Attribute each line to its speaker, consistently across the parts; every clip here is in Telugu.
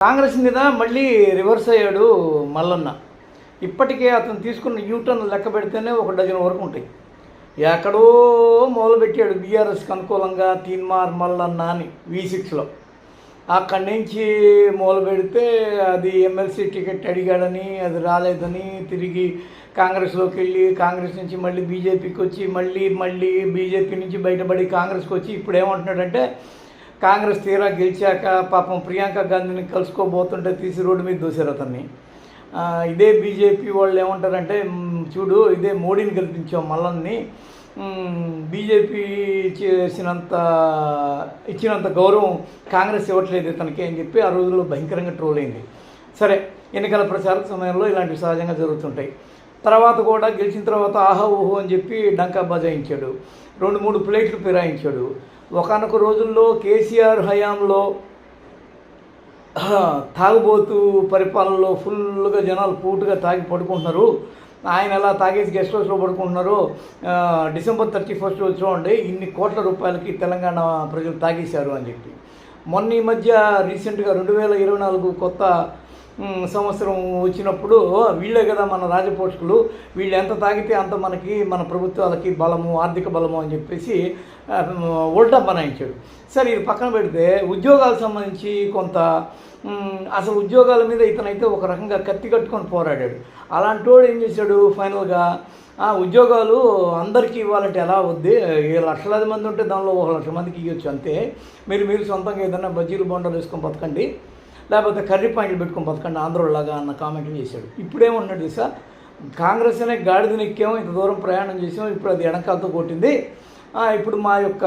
Speaker 1: కాంగ్రెస్ మీద మళ్ళీ రివర్స్ అయ్యాడు మల్లన్న. ఇప్పటికే అతను తీసుకున్న యూటర్న్ లెక్క పెడితేనే ఒక డజన్ వరకు ఉంటాయి. ఎక్కడో మొదలుపెట్టాడు బీఆర్ఎస్కి అనుకూలంగా తీన్మార్ మల్లన్న అని వి సిక్స్లో అక్కడి నుంచి మొదలు పెడితే అది ఎమ్మెల్సీ టికెట్ అడిగాడని అది రాలేదని తిరిగి కాంగ్రెస్లోకి వెళ్ళి కాంగ్రెస్ నుంచి మళ్ళీ బీజేపీకి వచ్చి మళ్ళీ మళ్ళీ బీజేపీ నుంచి బయటపడి కాంగ్రెస్కి వచ్చి ఇప్పుడు ఏమంటున్నాడంటే కాంగ్రెస్ తీరా గెలిచాక పాపం ప్రియాంక గాంధీని కలుసుకోబోతుంటే తీసి రోడ్డు మీద దూసారు అతన్ని. ఇదే బీజేపీ వాళ్ళు ఏమంటారంటే చూడు ఇదే మోడీని గెలిపించాం మల్లన్ని బీజేపీ చేసినంత ఇచ్చినంత గౌరవం కాంగ్రెస్ ఇవ్వట్లేదు ఇతనికి అని చెప్పి ఆ రోజుల్లో భయంకరంగా ట్రోల్ అయింది. సరే ఎన్నికల ప్రచార సమయంలో ఇలాంటివి సహజంగా జరుగుతుంటాయి. తర్వాత కూడా గెలిచిన తర్వాత ఆహా ఓహో అని చెప్పి డంకా బజాయించాడు. రెండు మూడు ప్లేట్లు ఫిరాయించాడు. ఒకనొక రోజుల్లో కేసీఆర్ హయాంలో తాగుబోతు పరిపాలనలో ఫుల్గా జనాలు పూటుగా తాగి పడుకుంటున్నారు. ఆయన ఎలా తాగేసి గెస్ట్ హౌస్లో పడుకుంటున్నారు డిసెంబర్ థర్టీ ఫస్ట్ చూడండి ఇన్ని కోట్ల రూపాయలకి తెలంగాణ ప్రజలు తాగేశారు అని చెప్పి. మొన్న ఈ మధ్య రీసెంట్గా రెండు వేల ఇరవై నాలుగు కొత్త సంవత్సరం వచ్చినప్పుడు వీళ్ళే కదా మన రాజపోషకులు. వీళ్ళు ఎంత తాగితే అంత మనకి మన ప్రభుత్వాలకి బలము ఆర్థిక బలము అని చెప్పేసి ఆ, బనాయించాడు సరే ఇది పక్కన పెడితే ఉద్యోగాలకు సంబంధించి కొంత అసలు ఉద్యోగాల మీద ఇతనైతే ఒక రకంగా కత్తి కట్టుకొని పోరాడాడు. అలాంటి వాడు ఏం చేశాడు ఫైనల్గా? ఆ ఉద్యోగాలు అందరికీ ఇవ్వాలంటే ఎలా వద్ది ఏ లక్షలాది మంది ఉంటే దానిలో ఒక లక్ష మందికి ఇవ్వచ్చు అంతే. మీరు మీరు సొంతంగా ఏదైనా బజ్జీలు బొండాలు వేసుకొని బతకండి. లేకపోతే కర్రీ పాయింట్లు పెట్టుకొని బతకండి ఆంధ్రోలాగా అన్న కామెంట్లు చేశాడు. ఇప్పుడేమన్నాడు సార్ కాంగ్రెస్ అనే గాడిదని ఎక్కాము ఇంత దూరం ప్రయాణం చేసాము ఇప్పుడు అది ఎడకాలతో కొట్టింది. ఇప్పుడు మా యొక్క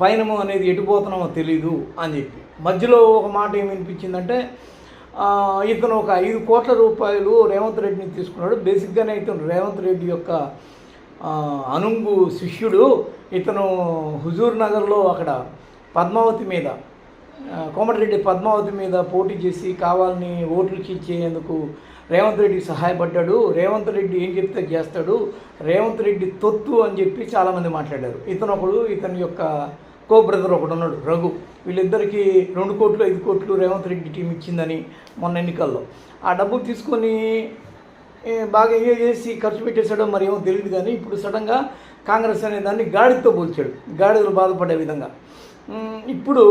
Speaker 1: పయనము అనేది ఎటుపోతున్నామో తెలీదు అని చెప్పి. మధ్యలో ఒక మాట ఏమి వినిపించిందంటే ఇతను ఒక ఐదు కోట్ల రూపాయలు రేవంత్ రెడ్డిని తీసుకున్నాడు. బేసిక్గానే ఇతను రేవంత్ రెడ్డి యొక్క అనుంగు శిష్యుడు. ఇతను హుజూర్ నగర్లో అక్కడ పద్మావతి మీద కోమటిరెడ్డి పద్మావతి మీద పోటీ చేసి కావాలని ఓట్లకి ఇచ్చేందుకు రేవంత్ రెడ్డి సహాయపడ్డాడు. రేవంత్ రెడ్డి ఏం చెప్తే చేస్తాడు. రేవంత్ రెడ్డి తొత్తు అని చెప్పి చాలామంది మాట్లాడారు. ఇతను ఒకడు ఇతని యొక్క కో బ్రదర్ ఒకడు ఉన్నాడు రఘు. వీళ్ళిద్దరికీ రెండు కోట్లు ఐదు కోట్లు రేవంత్ రెడ్డి టీం ఇచ్చిందని మొన్న ఎన్నికల్లో. ఆ డబ్బు తీసుకొని బాగా ఎంజాయ్ చేసి ఖర్చు పెట్టేశాడో మరి ఏమో తెలియదు కానీ ఇప్పుడు సడన్గా కాంగ్రెస్ అనే దాన్ని గాడితో పోల్చాడు. గాడిదలు బాధపడే విధంగా. ఇప్పుడు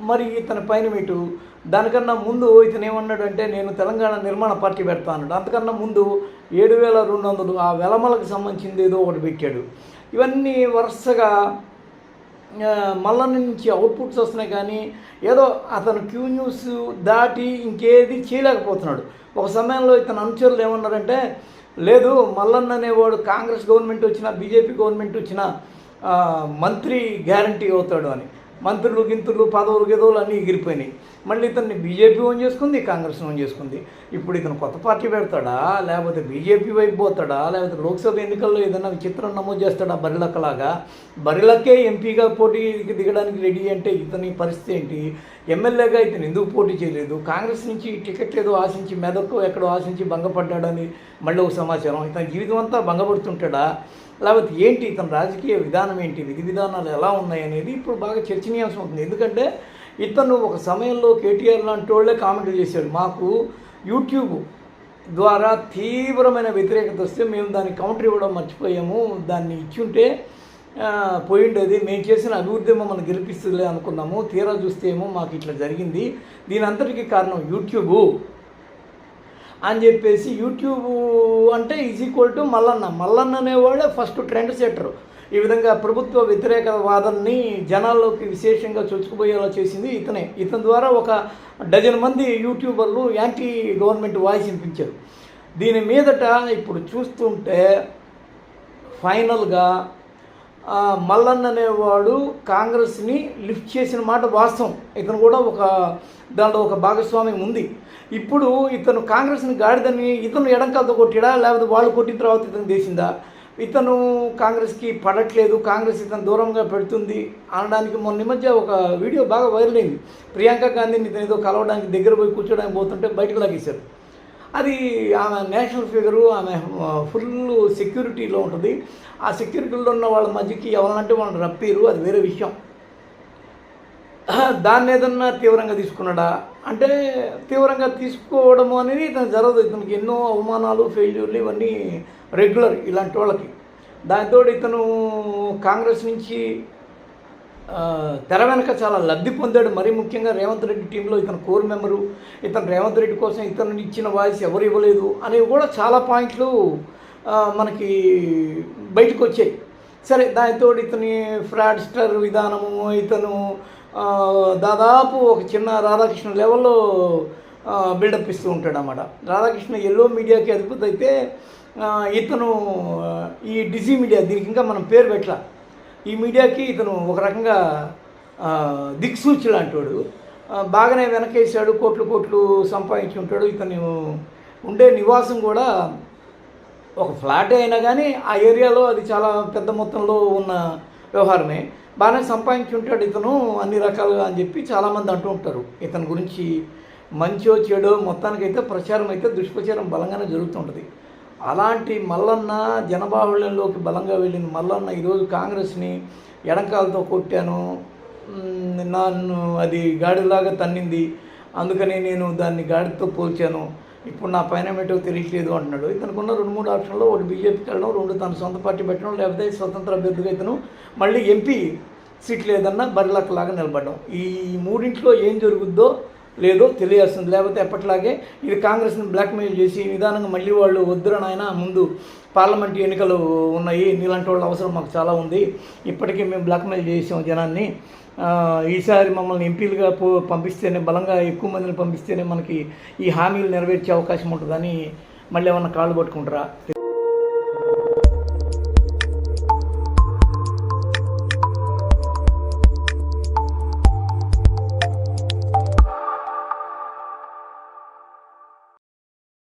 Speaker 1: మరి ఇతని పైన మీటు. దానికన్నా ముందు ఇతను ఏమన్నాడంటే నేను తెలంగాణ నిర్మాణ పార్టీ పెడతా అన్నాడు. అంతకన్నా ముందు ఏడు వేల రెండు వందలు ఆ వెలమలకు సంబంధించింది ఏదో ఒకటి పెట్టాడు. ఇవన్నీ వరుసగా ఆ, మల్లన్న నుంచి అవుట్పుట్స్ వస్తున్నాయి కానీ ఏదో అతను క్యూ న్యూస్ దాటి ఇంకేది చేయలేకపోతున్నాడు. ఒక సమయంలో ఇతను అనుచరులు ఏమన్నారంటే లేదు మల్లన్న అనేవాడు కాంగ్రెస్ గవర్నమెంట్ వచ్చినా బీజేపీ గవర్నమెంట్ వచ్చినా మంత్రి గ్యారంటీ అవుతాడు అని. మంత్రులు గింతులు పదవులు గెదవులు అన్నీ ఎగిరిపోయినాయి. మళ్ళీ ఇతన్ని బీజేపీ ఓన్ చేసుకుంది కాంగ్రెస్ ఓన్ చేసుకుంది. ఇప్పుడు ఇతను కొత్త పార్టీ పెడతాడా లేకపోతే బీజేపీ వైపు పోతాడా లేకపోతే లోక్సభ ఎన్నికల్లో ఏదైనా చిత్రం నమోదు చేస్తాడా బరిలక్కలాగా? బరిలక్కే ఎంపీగా పోటీకి దిగడానికి రెడీ అంటే ఇతని పరిస్థితి ఏంటి? ఎమ్మెల్యేగా ఇతను ఎందుకు పోటీ చేయలేదు? కాంగ్రెస్ నుంచి టికెట్ ఏదో ఆశించి మెదక్కు ఎక్కడో ఆశించి భంగపడ్డాడని మళ్ళీ ఒక సమాచారం. ఇతని జీవితం అంతా భంగపడుతుంటాడా? లేకపోతే ఏంటి ఇతని రాజకీయ విధానం ఏంటి? విధి విధానాలు ఎలా ఉన్నాయి అనేది ఇప్పుడు బాగా చర్చనీయాంశం అవుతుంది. ఎందుకంటే ఇతను ఒక సమయంలో కేటీఆర్ లాంటి వాళ్ళే కామెంట్లు చేశాడు. మాకు యూట్యూబ్ ద్వారా తీవ్రమైన వ్యతిరేకత వస్తే మేము దాన్ని కౌంటర్ ఇవ్వడం మర్చిపోయాము. దాన్ని ఇచ్చుంటే పోయిండేది. మేము చేసిన అభివృద్ధి మమ్మల్ని గెలిపిస్తుందిలే అనుకున్నాము. తీరా చూస్తే ఏమో మాకు ఇట్లా జరిగింది. దీని అంతటికీ కారణం యూట్యూబు అని చెప్పేసి యూట్యూబ్ అంటే is equal to Mallanna. Mallanna అనేవాడే first trend setter. ఈ విధంగా ప్రభుత్వ వ్యతిరేక వాదనని జనాల్లోకి విశేషంగా చొచ్చుకుపోయేలా చేసింది ఇతనే. ఇతని ద్వారా ఒక డజన్ మంది యూట్యూబర్లు యాంటీ గవర్నమెంట్ వాయిస్ వినిపించారు. దీని మీదట ఇప్పుడు చూస్తుంటే ఫైనల్గా మల్లన్న అనేవాడు కాంగ్రెస్ని లిఫ్ట్ చేసిన మాట వాస్తవం. ఇతను కూడా ఒక దాంట్లో ఒక భాగస్వామ్యం ఉంది. ఇప్పుడు ఇతను కాంగ్రెస్ని గాడిదని ఇతను ఎడంకాలతో కొట్టాడా లేకపోతే వాళ్ళు కొట్టిన తర్వాత ఇతను చేసిందా ఇతను కాంగ్రెస్కి పడట్లేదు కాంగ్రెస్ ఇతను దూరంగా పెడుతుంది అనడానికి మొన్న మధ్య ఒక వీడియో బాగా వైరల్ అయింది. ప్రియాంక గాంధీని ఇతను ఏదో కలవడానికి దగ్గర పోయి కూర్చోడానికి పోతుంటే బయటకు లాగేశారు. అది ఆమె నేషనల్ ఫిగరు ఆమె ఫుల్ సెక్యూరిటీలో ఉంటుంది. ఆ సెక్యూరిటీలో ఉన్న వాళ్ళ మధ్యకి ఎవరంటే వాళ్ళని రప్పిరు అది వేరే విషయం. దాన్ని ఏదన్నా తీవ్రంగా తీసుకున్నాడా? అంటే తీవ్రంగా తీసుకోవడము అనేది ఇతను జరగదు. ఇతనికి ఎన్నో అవమానాలు ఫెయిల్యూర్లు ఇవన్నీ రెగ్యులర్ ఇలాంటి వాళ్ళకి. దాంతో ఇతను కాంగ్రెస్ నుంచి తెర వెనక చాలా లబ్ధి పొందాడు. మరీ ముఖ్యంగా రేవంత్ రెడ్డి టీంలో ఇతను కోర్ మెంబరు. ఇతను రేవంత్ రెడ్డి కోసం ఇతను ఇచ్చిన వాయిస్ ఎవరు ఇవ్వలేదు అనేవి కూడా చాలా పాయింట్లు మనకి బయటకు వచ్చాయి. సరే దానితో ఇతని ఫ్రాడ్స్టర్ విధానము ఇతను దాదాపు ఒక చిన్న రాధాకృష్ణ లెవెల్లో బిల్డప్ ఇస్తూ ఉంటాడు అన్నమాట రాధాకృష్ణ ఎల్లో మీడియాకి అధిపతి అయితే ఇతను ఈ డిజీ మీడియా దీనికి ఇంకా మనం పేరు పెట్టాల. ఈ మీడియాకి ఇతను ఒక రకంగా దిక్సూచి లాంటి వాడు బాగానే వెనకేసాడు కోట్లు కోట్లు సంపాదించి ఉంటాడు. ఇతను ఉండే నివాసం కూడా ఒక ఫ్లాట్ అయినా కానీ ఆ ఏరియాలో అది చాలా పెద్ద మొత్తంలో ఉన్న వ్యవహారమే. బాగానే సంపాదించి ఉంటాడు ఇతను అన్ని రకాలుగా అని చెప్పి చాలామంది అంటూ ఉంటారు. ఇతని గురించి మంచో చెడో మొత్తానికైతే ప్రచారం అయితే దుష్ప్రచారం బలంగానే జరుగుతుంటుంది. అలాంటి మల్లన్న జనబాహుళ్యంలోకి బలంగా వెళ్ళిన మల్లన్న ఈరోజు కాంగ్రెస్ని ఎడంకాలతో కొట్టాను. నన్ను అది గాడిలాగా తన్నింది. అందుకని నేను దాన్ని గాడితో పోల్చాను. ఇప్పుడు నా పైన ఏమిటో తెలియట్లేదు అంటున్నాడు. ఇతనికి ఉన్న రెండు మూడు ఆప్షన్లో ఒకటి బీజేపీకి వెళ్ళడం రెండు తన సొంత పార్టీ పెట్టడం లేకపోతే స్వతంత్ర అభ్యర్థిగా ఇతను మళ్ళీ ఎంపీ సీట్ లేదన్నా బరిలక్కలాగా నిలబడడం. ఈ మూడింట్లో ఏం జరుగుద్దో లేదో తెలియాల్సింది. లేకపోతే ఎప్పటిలాగే ఇది కాంగ్రెస్ని బ్లాక్మెయిల్ చేసి విధానంగా మళ్ళీ వాళ్ళు వద్దురా నాయన ముందు పార్లమెంట్ ఎన్నికలు ఉన్నాయి. నీలాంటి వాళ్ళ అవసరం మాకు చాలా ఉంది. ఇప్పటికీ మేము బ్లాక్మెయిల్ చేసాం జనాన్ని. ఈసారి మమ్మల్ని ఎంపీలుగా పో పంపిస్తేనే బలంగా ఎక్కువ మందిని పంపిస్తేనే మనకి ఈ హామీలు నెరవేర్చే అవకాశం ఉంటుందని మళ్ళీ ఏమన్నా కాళ్ళు పట్టుకుంటారా?